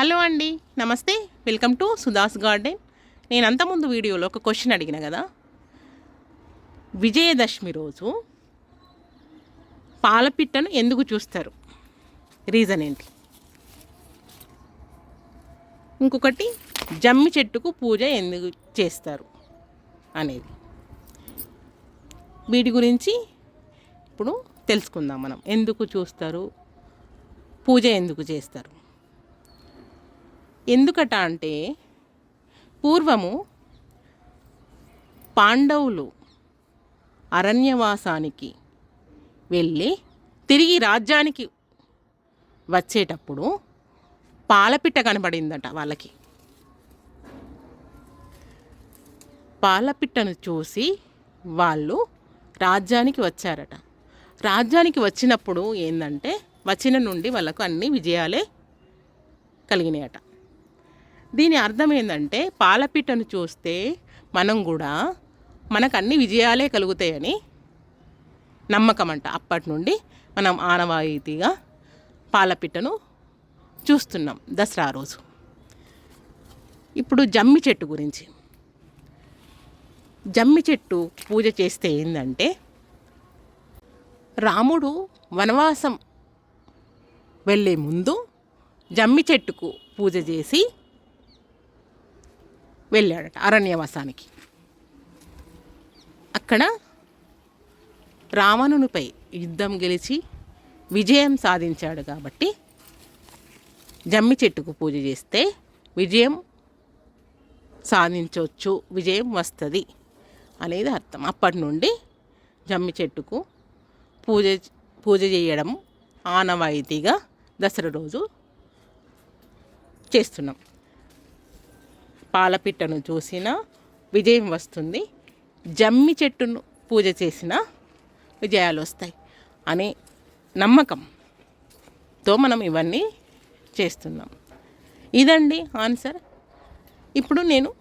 Hello అండి నమస్తే. Welcome to Sudha's garden. నేను అంతకుముందు వీడియోలో ఒక క్వశ్చన్ అడిగిన కదా? విజయదశమి రోజు పాలపిట్టను ఎందుకు చూస్తారు? రీజన్ ఏంటి? ఇంకొకటి జమ్మి చెట్టుకు పూజ ఎందుకు చేస్తారు అనేది. వీటి గురించి ఇప్పుడు తెలుసుకుందాం మనం. ఎందుకు చూస్తారు? పూజ ఎందుకు చేస్తారు? ఎందుకట అంటే పూర్వము పాండవులు అరణ్యవాసానికి వెళ్ళి తిరిగి రాజ్యానికి వచ్చేటప్పుడు పాలపిట్ట కనబడిందట వాళ్ళకి. పాలపిట్టను చూసి వాళ్ళు రాజ్యానికి వచ్చారట. రాజ్యానికి వచ్చినప్పుడు ఏంటంటే వచ్చిన నుండి వాళ్ళకు అన్ని విజయాలే కలిగినాయట. దీని అర్థం ఏంటంటే పాలపిట్టను చూస్తే మనం కూడా మనకు అన్ని విజయాలే కలుగుతాయని నమ్మకం అంట అప్పటి నుండి మనం ఆనవాయితీగా పాలపిట్టను చూస్తున్నాం దసరా రోజు. ఇప్పుడు జమ్మి చెట్టు గురించి. జమ్మి చెట్టు పూజ చేస్తే ఏంటంటే రాముడు వనవాసం వెళ్ళే ముందు జమ్మి చెట్టుకు పూజ చేసి వెళ్ళాడట అరణ్యవాసానికి. అక్కడ రావణునిపై యుద్ధం గెలిచి విజయం సాధించాడు కాబట్టి జమ్మి చెట్టుకు పూజ చేస్తే విజయం సాధించవచ్చు విజయం వస్తుంది అనేది అర్థం. అప్పటి నుండి జమ్మి చెట్టుకు పూజ పూజ చేయడం ఆనవాయితీగా దసరా రోజు చేస్తున్నాం. పాలపిట్టను చూసినా విజయం వస్తుంది. జమ్మి చెట్టును పూజ చేసిన విజయాలు వస్తాయి అనే నమ్మకంతో మనం ఇవన్నీ చేస్తున్నాం. ఇదండి ఆన్సర్. ఇప్పుడు నేను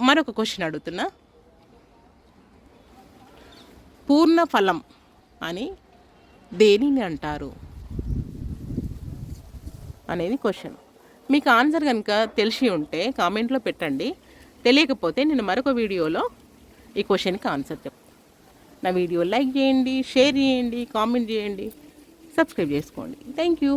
మరొక క్వశ్చన్ అడుగుతున్నా. పూర్ణ ఫలం అని దేనిని అంటారు? అనేది క్వశ్చన్. మీకు ఆన్సర్ కనుక తెలిసి ఉంటే కామెంట్లో పెట్టండి. తెలియకపోతే నేను మరొక వీడియోలో ఈ క్వశ్చన్కి ఆన్సర్ చెప్తాను నా వీడియో లైక్ చేయండి షేర్ చేయండి కామెంట్ చేయండి సబ్స్క్రైబ్ చేసుకోండి. Thank you.